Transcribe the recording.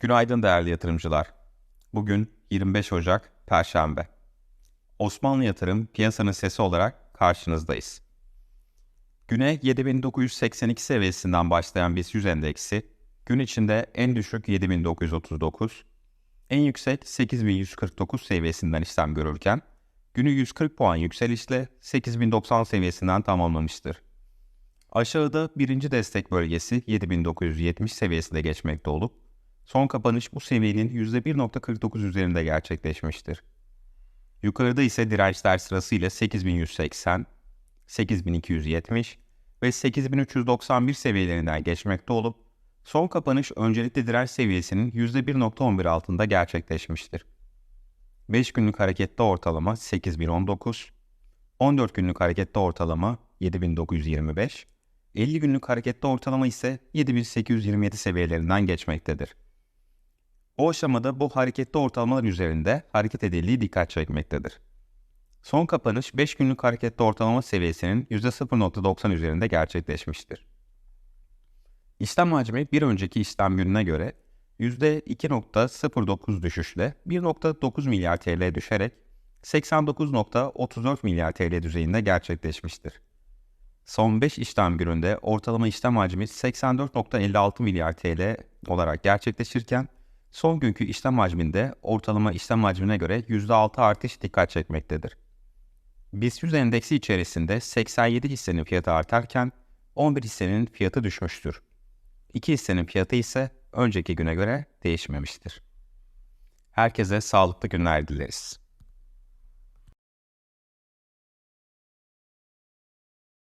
Günaydın değerli yatırımcılar. Bugün 25 Ocak Perşembe. Osmanlı Yatırım piyasanın sesi olarak karşınızdayız. Güne 7982 seviyesinden başlayan BIST 100 endeksi gün içinde en düşük 7939, en yüksek 8149 seviyesinden işlem görürken günü 140 puan yükselişle 8090 seviyesinden tamamlamıştır. Aşağıda birinci destek bölgesi 7970 seviyesinde geçmekte olup son kapanış bu seviyenin %1.49 üzerinde gerçekleşmiştir. Yukarıda ise dirençler sırasıyla 8180, 8270 ve 8391 seviyelerinden geçmekte olup son kapanış öncelikle direnç seviyesinin %1.11 altında gerçekleşmiştir. 5 günlük harekette ortalama 8019, 14 günlük harekette ortalama 7925, 50 günlük harekette ortalama ise 7827 seviyelerinden geçmektedir. O aşamada bu hareketli ortalamalar üzerinde hareket edildiği dikkat çekmektedir. Son kapanış 5 günlük hareketli ortalama seviyesinin %0.90 üzerinde gerçekleşmiştir. İşlem hacmi bir önceki işlem gününe göre %2.09 düşüşle 1.9 milyar TL düşerek 89.34 milyar TL düzeyinde gerçekleşmiştir. Son 5 işlem gününde ortalama işlem hacmi 84.56 milyar TL olarak gerçekleşirken son günkü işlem hacminde ortalama işlem hacmine göre %6 artış dikkat çekmektedir. BIST 100 endeksi içerisinde 87 hissenin fiyatı artarken 11 hissenin fiyatı düşmüştür. 2 hissenin fiyatı ise önceki güne göre değişmemiştir. Herkese sağlıklı günler dileriz.